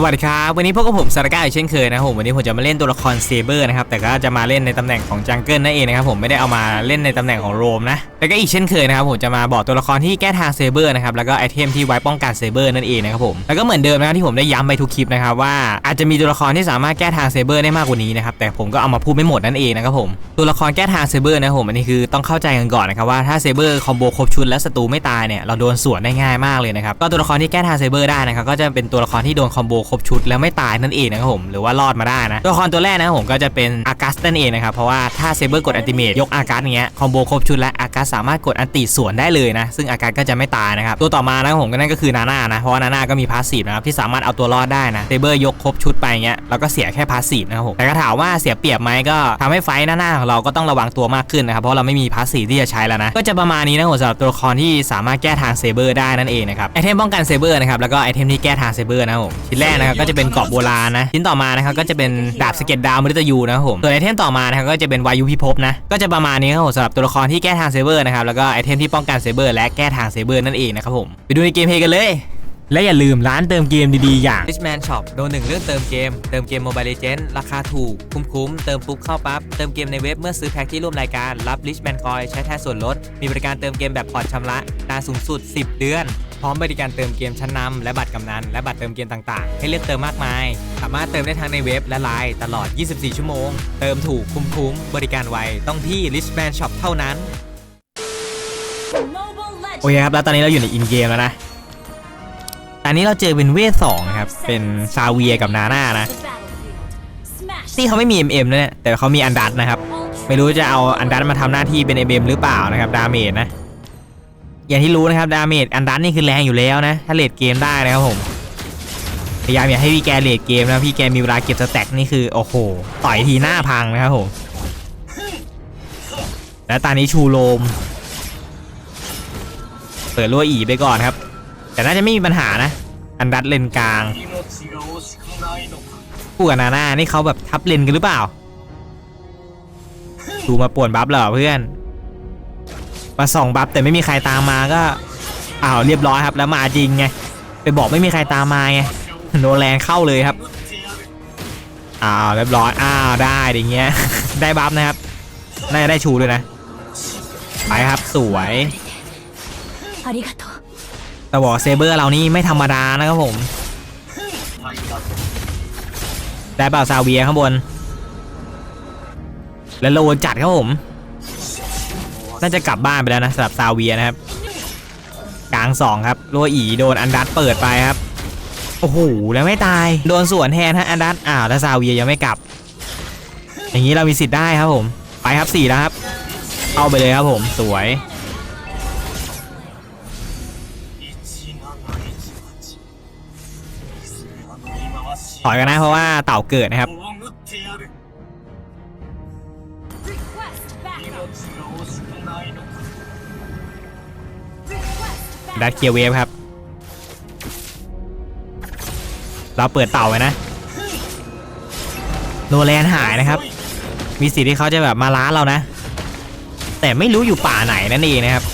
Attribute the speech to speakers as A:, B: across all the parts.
A: สวัสดีครับวันนี้พวกกับผมซาร์ก้าอีกเช่นเคยนะครับผมวันนี้ผมจะมาเล่นตัวละครเซเบอร์นะครับแต่ก็จะมาเล่นในตำแหน่งของจังเกิลนั่นเองนะครับผมไม่ได้เอามาเล่นในตำแหน่งของโรมนะแล้วก็อีกเช่นเคยนะครับผมจะมาบอกตัวละครที่แก้ทางเซเบอร์นะครับแล้วก็ไอเทมที่ไว้ป้องกันเซเบอร์นั่นเองนะครับผมแล้วก็เหมือนเดิมนะครับที่ผมได้ย้ำไปทุกคลิปนะครับว่าอาจจะมีตัวละครที่สามารถแก้ทางเซเบอร์ได้มากกว่านี้นะครับแต่ผมก็เอามาพูดไม่หมดนั่นเองนะครับผมตัวละครแก้ทางเซเบอร์นะครับผมอันนี้คือต้องเข้าใจกันก่อนนะครับว่าถ้าเซเบอร์คอมโบครบชุดและศัตรูไม่ตายเนี่ยเราโดนสวนได้ง่ายมากเลยนะครับก็ตัวละครที่แก้ทางเซเบอร์ได้นะครับก็จะเป็นตัวละครที่โดนคอมโบครบชุดแล้วไม่ตายนั่นเองนะครับผมหรือว่ารอดมาได้นะตัวละครตัวแรกนะครับผมก็จะเป็นอากัสนั่นเองนะครับเพราะว่าถ้าเซเบอร์กดอันติเมตยกอากัสอย่างเงี้ยคอมโบครบชุดและอา กัสสามารถกดอันติสวนได้เลยนะ ซึ่งอากัสก็จะไม่ตายนะครับ ตัวต่อมานะผมก็นั่นก็คือนาน่านะ เพราะว่านาน่าก็มีพาสซีฟนะครับที่สามารถเอาตัวรอดได้นะเซเบอร์ยกครบชุดไปเงี้ยแล้วก็เสียแค่พาสซีฟนะครับผมแต่ก็ถามว่าเสียเปรียบไหมก็ทำให้ไฟท์หน้าของเราก็ต้องระวังตัวมากขึ้นนะครับเพราะเราไม่มีพาสซีฟที่จะใช้แล้วนะก็จะประมาณนี้นะผมสำหรับตัวละครที่สามารถแก้ทางเซเบอร์ได้นั่นเองนะครับไอเทมป้องกันเซเบอร์นะครับแล้วก็ไอเทมที่แก้ทางเซเบอร์นะครับผมชิ้นแรกนะครับก็จะเป็นกราะโบราณนะชิ้นต่อมานะครับก็จะเป็นดาบสเก็ตดาวมฤตยูนะครับผมส่วนไอเทมต่อมานะครับก็จะเป็นวายุพิภพนะก็จะประมาณนี้ครับผมสำหรับตัวละครที่แก้ทางเซเบอร์นะครับ แล้วก็ไอเทมที่ป้องกันเซเบอร์และแก้ทางเซเบอร์นั่นเองนะครับผม ไปดูในเกมเพลย์กันเลย และอย่าลืมร้านเติมเกมดีๆ อย่าง Richman Shop โดนหนึ่งเรื่องเติมเกม เติมเกม Mobile Legends ราคาถูก คุ้มๆ เติมปุ๊บเข้าปั๊บ เติมเกมในเว็บเมื่อซื้อแพ็คที่ร่วมรายการ รับ Richman Coin ใช้แทนส่วนลด มีบริการเติมเกมแบบผ่อนชำระนานสูงสุด 10 เดือนพร้อมบริการเติมเกมชั้นนำและบัตรกำนัน และบัตรเติมเกมต่างๆ ให้เลือกเติมมากมาย สามารถเติมได้ทั้งในเว็บและไลน์ตลอด 24 ชั่วโมง เติมถูกคุ้มๆบริการไว ต้องที่ Richman Shop เท่านั้น โอเคครับ แล้วตอนนี้เราอยู่ในอินเกมแล้วนะ อันนี้เราเจอเป็นเวทสองครับ เป็นซาเวียกับนาน่านะที่เขาไม่มี MM นะเนี่ย แต่เขามีอันดัตนะครับ ไม่รู้จะเอาอันดัตมาทำหน้าที่เป็น MM หรือเปล่านะครับ ดาเมจนะ อย่างที่รู้นะครับดาเมจอันดัตนี่คือแรงอยู่แล้วนะ ถ้าเลดเกมได้นะครับผม พยายามอย่าให้พี่แกเลดเกมนะพี่แกมีเวลาเก็บสแต็กนี่คือโอ้โห ต่อยทีหน้าพังนะครับผม และตอนนี้ชูโรม เปิดรัวอีไปก่อนครับ แต่น่าจะไม่มีปัญหานะ อันดัดเลนกลางคู่กับนาหน้านี่เขาแบบทับเลนกันหรือเปล่าดูมาป่วนบัฟเหรอเพื่อน มาส่องบัฟแต่ไม่มีใครตามมาก็อ้าวเรียบร้อยครับแล้วมาจริงไงไปบอกไม่มีใครตามมาไงโนแลนเข้าเลยครับอ้าวเรียบร้อยอ้าวได้อย่างเงี้ยได้บัฟนะครับน่าจะได้ชูด้วยนะไปครับสวย แต่บอเซเบอร์เรานี่ไม่ธรรมดานะครับผมได้เปล่าซาเวียข้างบน แล้วโลจัดครับผม น่าจะกลับบ้านไปแล้วนะสำหรับซาเวียนะครับ กลางสองครับโรอีโดนอันดัตเปิดไปครับ โอ้โหแล้วไม่ตาย โดนสวนแทนฮะอันดัตอ้าวแล้วซาเวียยังไม่กลับ อย่างนี้เรามีสิทธิ์ได้ครับผม ไปครับสี่แล้วครับ เอาไปเลยครับผมสวย อยกันนะ เพราะว่าเต่าเกิดนะครับ ดัดเกียร์เวฟครับ เราเปิดเต่าไว้นะ โนแลนหายนะครับ มีสิทธิ์ที่เขาจะแบบมาล้าเรานะ แต่ไม่รู้อยู่ป่าไหนนั่นเองนะครับ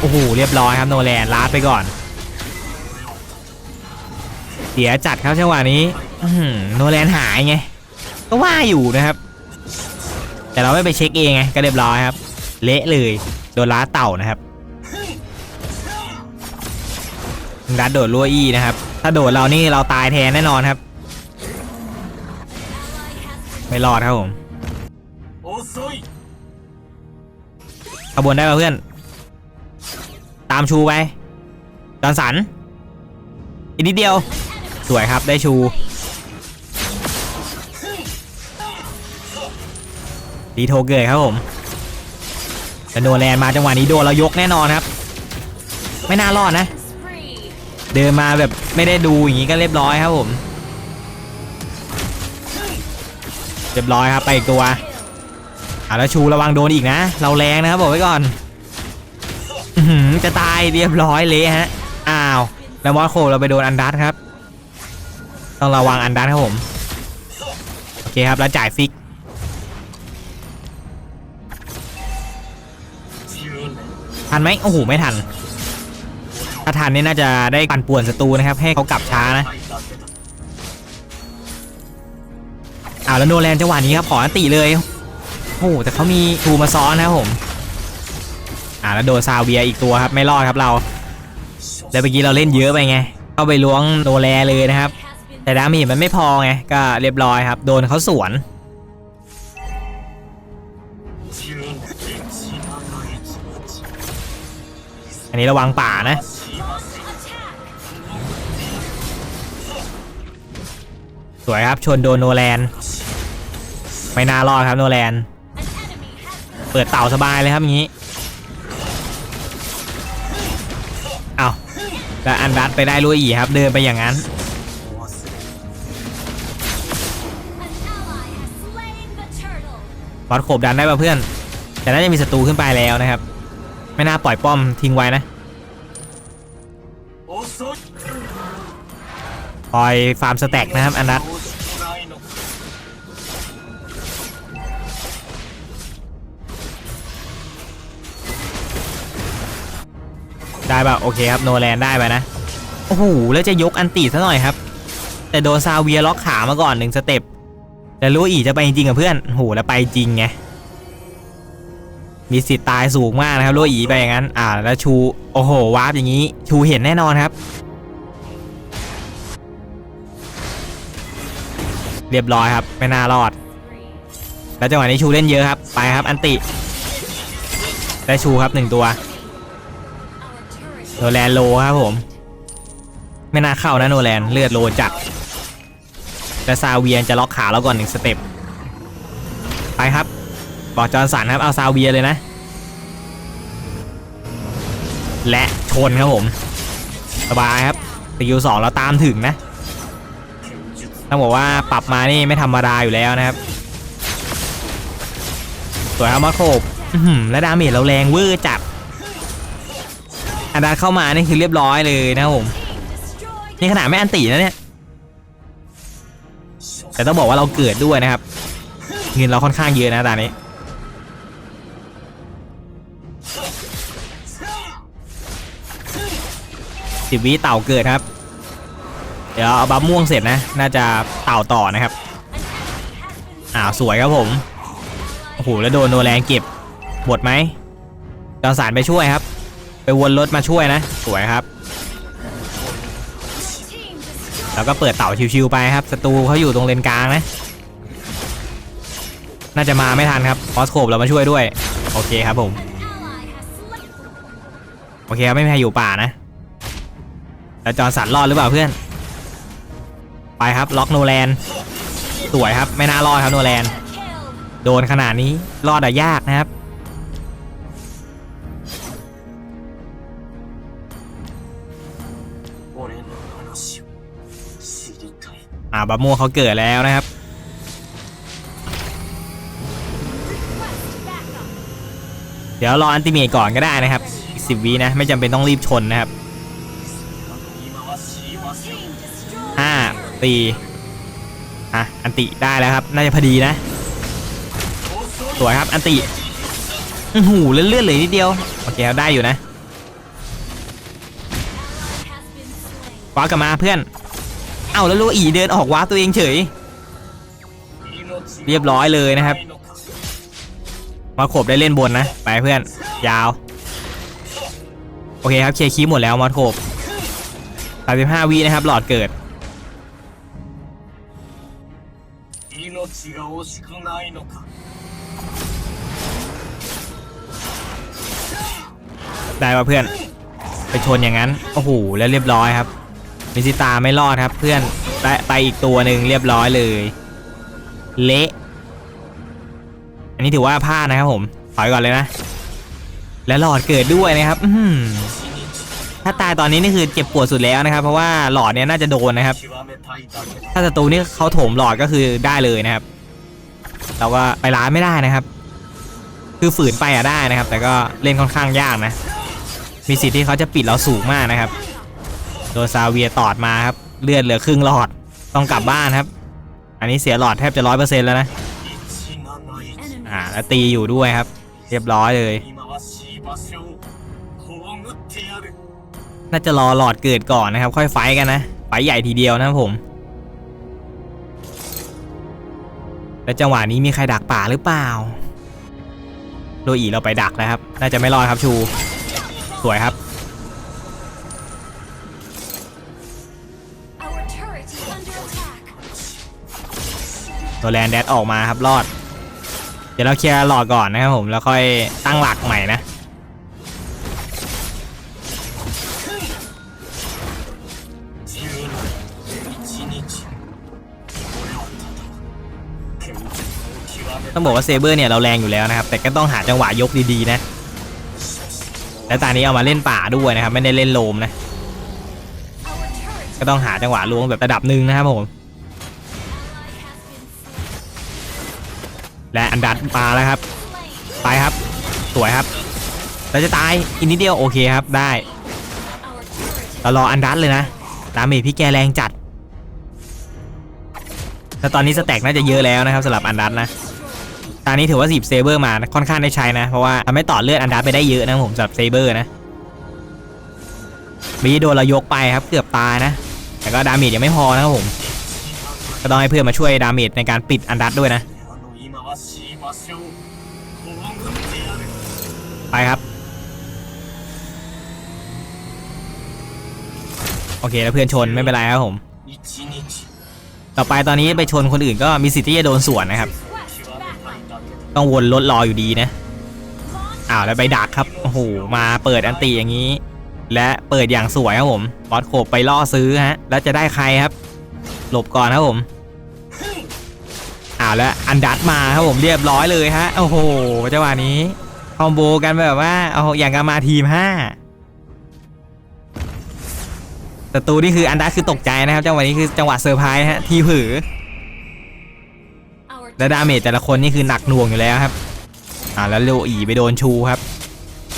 A: โอ้โห เรียบร้อยครับ โนแลนล้าดไปก่อน เสียจัดครับจังหวะนี้โนแลนหายไง ก็ว่าอยู่นะครับ แต่เราไม่ไปเช็คเองไงก็เรียบร้อยครับ เละเลย โดนล้าเต่านะครับดัดโดดรั่วอี้นะครับ ถ้าโดดเรานี่เราตายแทนแน่นอนครับ ไม่รอดครับผมขบวนได้ป่ะเพื่อน ตามชูไปจอนสันอีกนิดเดียว สวยครับได้ชู ดีโทเกิดครับผมแต่โดนแลนมาจังหวะนี้โดนเรายกแน่นอนครับ ไม่น่ารอดนะ เดินมาแบบไม่ได้ดูอย่างนี้ก็เรียบร้อยครับผม เรียบร้อยครับไปอีกตัวอะแล้วชูระวังโดนอีกนะ เราแรงนะครับบอกไว้ก่อนอืจะตายเรียบร้อยเละฮะ อ้าวแล้วมอสโคเราไปโดนอันดัตครับ ต้องระวังอันดัตครับผม โอเคครับ แล้วจ่ายฟิก ทันไหมโอ้โห ไม่ทัน ถ้าทันนี่น่าจะได้ปั่นป่วนศัตรูนะครับ ให้เขากลับช้านะอ้าวแล้วโนแลนจังหวะนี้ครับ ขออติเลย โอ้โห แต่เขามีทูมาซ้อนนะครับผมอ่าแล้วโดนซาเวียอีกตัวครับ ไม่รอดครับเรา แล้วเมื่อกี้เราเล่นเยอะไปไง เข้าไปล้วงโนแลเลยนะครับ แต่ดาเมจมันไม่พอไง ก็เรียบร้อยครับ โดนเขาสวน อันนี้ระวังป่านะ สวยครับ ชนโดนโนแลน ไม่น่ารอดครับโนแลน เปิดเต่าสบายเลยครับงี้เอาแล้วอันดัดไปได้ลุยอีครับ เดินไปอย่างนั้น อสโขบดันได้ป่ะเพื่อน แต่น่าจะมีศัตรูขึ้นไปแล้วนะครับ ไม่น่าปล่อยป้อมทิ้งไว้นะปล่อยฟาร์มสแต็กนะครับ อันดัดได้ป่ะโอเคครับโนแลนได้ไปนะ โอ้โห แล้วจะยกอันตีซะหน่อยครับ แต่โดนซาเวียล็อกขามาก่อนหนึ่งสเต็ป แต่รู้อีจะไปจริงกับเพื่อนโหแล้วไปจริงไงมีสิทธิ์ตายสูงมากนะครับรู้อีไปอย่างนั้น อ่า แล้วชู โอ้โห วาร์ปอย่างนี้ ชูเห็นแน่นอนครับ เรียบร้อยครับ ไม่น่ารอด แล้วจังหวะนี้ชูเล่นเยอะครับ ไปครับ อันติ ได้ชูครับหนึ่งตัวโนแลนโลครับผม ไม่น่าเข้านะโนแลนเลือดโลจัด แต่ซาเวียนจะล็อกขาเราก่อนหนึ่งสเต็ปไปครับบอกจอร์สันครับเอาซาเวียเลยนะ และชนครับผมสบายครับสกิลสองเราตามถึงนะต้องบอกว่าปรับมานี่ไม่ธรรมดาอยู่แล้วนะครับสวยครับมาโคบและดาเมจเราแรงเวอร์จัดอันดาเข้ามานี่คือเรียบร้อยเลยนะครับผมนี่ขนาดไม่อันตีนะเนี่ย แต่ต้องบอกว่าเราเกิดด้วยนะครับเงินเราค่อนข้างเยอะนะตอนนี้สิบวิเต่าเกิดครับ เดี๋ยวเอาบัฟม่วงเสร็จนะ น่าจะเต่าต่อนะครับอ้าวสวยครับผมโอ้โหแล้วโดนโนแรงเก็บหมดไหมจอสารไปช่วยครับ ไปวนรถมาช่วยนะ สวยครับ แล้วก็เปิดเต่าชิวๆไปครับศัตรูเขาอยู่ตรงเลนกลางนะ น่าจะมาไม่ทันครับออสโคบเรามาช่วยด้วย โอเคครับผม โอเคครับไม่มีใครอยู่ป่านะ แล้วจอร์สันรอดหรือเปล่าเพื่อน ไปครับล็อกโนแลนสวยครับไม่น่ารอดครับโนแลนโดนขนาดนี้รอดอะยากนะครับ อ่าบาม่วเขาเกิดแล้วนะครับเดี๋ยวรออันติเมตก่อนก็ได้นะครับอีกสิบวินะ ไม่จำเป็นต้องรีบชนนะครับห้าตีอะอันติได้แล้วครับ น่าจะพอดีนะ สวยครับ อันติหูเลื่อนๆเลยนิดเดียว โอเคครับได้อยู่นะคว้ากลับมาเพื่อน เอ้าแล้วลูกอีเดินออกว้าตัวเองเฉย เรียบร้อยเลยนะครับ มาขบได้เล่นบนนะ ไปเพื่อน ยาว โอเคครับเคลียร์คีหมดแล้วมอสโขบ35วินะครับ หลอดเกิดได้ป่ะเพื่อน ไปชนอย่างนั้น โอ้โห แล้วเรียบร้อยครับ มิซิตาไม่รอดครับ เพื่อนไปไปอีกตัวหนึ่งเรียบร้อยเลย เละอันนี้ถือว่าพลาดนะครับผมถอยก่อนเลยนะ และหลอดเกิดด้วยนะครับอืถ้าตายตอนนี้นี่คือเจ็บปวดสุดแล้วนะครับ เพราะว่าหลอดเนี้ยน่าจะโดนนะครับ ถ้าศัตรูนี่เขาโถมหลอดก็คือได้เลยนะครับเราก็ไปร้านไม่ได้นะครับ คือฝืนไปอะได้นะครับ แต่ก็เล่นค่อนข้างยากนะ มีสิทธิ์ที่เขาจะปิดเราสูงมากนะครับ โดนซาเวียตอดมาครับ เลือดเหลือครึ่งหลอดต้องกลับบ้านครับ อันนี้เสียหลอดแทบจะร้อยเปอร์เซ็นต์แล้วนะ อ่าแล้วตีอยู่ด้วยครับ เรียบร้อยเลย น่าจะรอหลอดเกิดก่อนนะครับ ค่อยไฟกันนะ ไฟใหญ่ทีเดียวนะผม แล้วจังหวะนี้มีใครดักป่าหรือเปล่าโดอีเราไปดักแล้วครับ น่าจะไม่รอดครับชู สวยครับ ตัวแลนแดดออกมาครับรอด เดี๋ยวเราเคลียร์หลอดก่อนนะครับผมแล้วค่อยตั้งหลักใหม่นะต้องบอกว่าเซเบอร์เนี่ยเราแรงอยู่แล้วนะครับ แต่ก็ต้องหาจังหวะยกดีๆนะ และตานี้เอามาเล่นป่าด้วยนะครับ ไม่ได้เล่นโลมนะ ก็ต้องหาจังหวะล้วงแบบระดับหนึ่งนะครับผม และอันดัดมาแล้วครับ
B: slain.
A: ไปครับ สวยครับ เราจะตายอีกนิดเดียวโอเคครับได้ เรารออันดัดเลยนะ ดาเมจพี่แกแรงจัด แต่ตอนนี้สแต็กน่าจะเยอะแล้วนะครับสำหรับอันดัดนะ ตอนนี้ถือว่าสีบเซเบอร์มาค่อนข้างได้ใช้นะ เพราะว่าทำให้ต่อเลือดอันดัดไปได้เยอะนะผมสำหรับเซเบอร์นะมีโดนเรายกไปครับเกือบตายนะ แต่ก็ดาเมจยังไม่พอนะครับผม ก็ต้องให้เพื่อนมาช่วยดาเมจในการปิดอันดัดด้วยนะ ไปครับ โอเคแล้วเพื่อนชนไม่เป็นไรครับผม ต่อไปตอนนี้ไปชนคนอื่นก็มีสิทธิ์ที่จะโดนสวนนะครับ ต้องวนรถรออยู่ดีนะอ้าวแล้วไปดักครับโอ้โหมาเปิดอันตีอย่างนี้ และเปิดอย่างสวยครับผมบอสโขบไปล่อซื้อฮะแล้วจะได้ใครครับ หลบก่อนครับผม อาแล้วอันดัดมาครับผมเรียบร้อยเลยฮะโอ้โหจังหวะนี้คอมโบกันแบบว่าเอาอย่างกันมาทีมห้าศัตรูนี่คืออันดัดคือตกใจนะครับ จังหวะนี้คือจังหวะเซอร์ไพรส์ฮะทีผือและดาเมจแต่ละคนนี่คือหนักหน่วงอยู่แล้วครับอ่าแล้วโลอีไปโดนชูครับ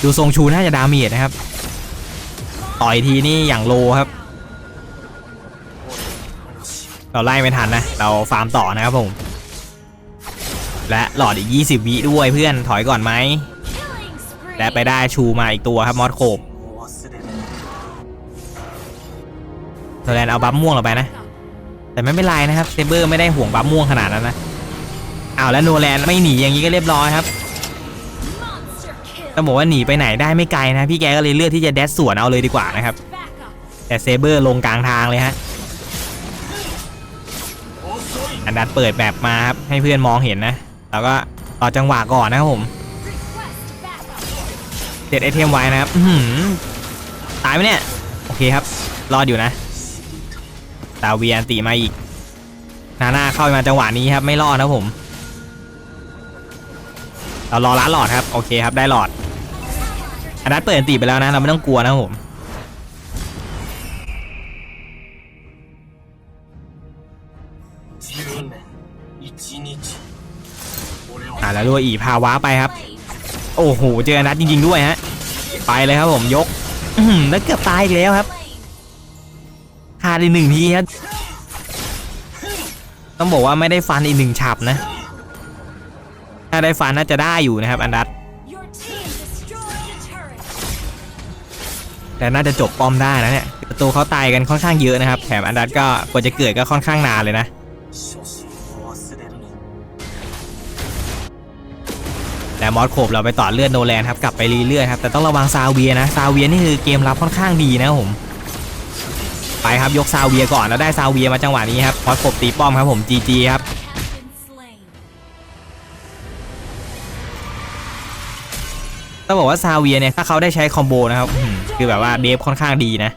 A: ดูทรงชูน่าจะดาเมจนะครับ ต่อยทีนี่อย่างโลครับ เราไล่ไม่ทันนะ เราฟาร์มต่อนะครับผม และหลอดอีก 20 วิด้วยเพื่อนถอยก่อนไหม และไปได้ชูมาอีกตัวครับมอสโคบโทแลนเอาบัฟม่วงเราไปนะ แต่ไม่เป็นไรนะครับเซเบอร์ไม่ได้ห่วงบัฟม่วงขนาดนั้นนะเอาแล้วโนแลนไม่หนีอย่างนี้ก็เรียบร้อยครับต้องบอกว่าหนีไปไหนได้ไม่ไกลนะ พี่แกก็เลยเลือกที่จะเดดสวนเอาเลยดีกว่านะครับ แต่เซเบอร์ลงกลางทางเลยฮะอันดัดเปิดแบบมาครับให้เพื่อนมองเห็นนะ แล้วก็รอจังหวะก่อนนะครับผมเด็ดไอเทมไว้นะครับตายไหมเนี่ย โอเคครับ รอดอยู่นะ ตาเวียนตีมาอีก นาน่าเข้ามาจังหวะนี้ครับ ไม่รอดนะผม เรารอล้านหลอดครับ โอเคครับ ได้หลอดอันดันเปิดอันตีไปแล้วนะ เราไม่ต้องกลัวนะผม อ่าแล้วรัวยอีพาวาไปครับ โอ้โหเจออนัดจริง ๆ ด้วยฮะไปเลยครับผมยกแล้วเกือบตายอีกแล้วครับขาดอีกหนึ่งทีครับต้องบอกว่าไม่ได้ฟันอีกหนึ่งฉับนะ ถ้าได้ฟันน่าจะได้อยู่นะครับ อันดัดแต่น่าจะจบป้อมได้นะเนี่ยประตูเขาตายกันค่อนข้างเยอะนะครับแถมอันดัดก็กว่าจะเกิดก็ค่อนข้างนานเลยนะ แต่มอสโคบเราไปต่อเลือดโนแลนครับกลับไปรีเรื่อยๆครับแต่ต้องระวังซาเวียนะซาเวียนี่คือเกมรับค่อนข้างดีนะผมไปครับยกซาเวียก่อนแล้วได้ซาเวียมาจังหวะนี้ครับมอสโคบตีป้อมครับผมจีจีครับต้องบอกว่าซาเวียเนี่ยถ้าเขาได้ใช้คอมโบนะครับคือแบบว่าเดฟค่อนข้างดีนะ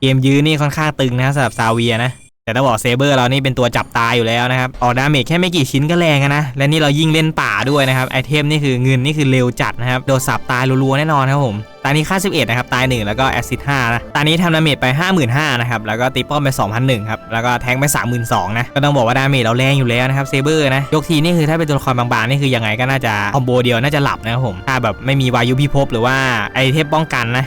A: เกมยื้อนี่ค่อนข้างตึงนะสำหรับซาเวียนะ แต่ต้องบอกเซเบอร์เรานี่เป็นตัวจับตายอยู่แล้วนะครับ ออกดาเมจแค่ไม่กี่ชิ้นก็แรงนะ และนี่เรายิ่งเล่นป่าด้วยนะครับ ไอเทมนี่คือเงินนี่คือเร็วจัดนะครับ โดนสับตายรัวๆแน่นอนครับผมตานี้ค่า 11 นะครับ ตาย 1 แล้วก็แอซิด5นะตานี้ทำดาเมจไป 55,000นะครับ แล้วก็ตีป้อมไป 2,001ครับ แล้วก็แทงไป 32,000นะ ก็ต้องบอกว่าดาเมจเราแรงอยู่แล้วนะครับเซเบอร์นะ ยกทีนี่คือถ้าเป็นตัวละครบางๆ นี่คือยังไงก็น่าจะคอมโบเดียวน่าจะหลับนะครับผม ถ้าแบบไม่มีวายุพิภพหรือว่าไอเทมป้องกันนะ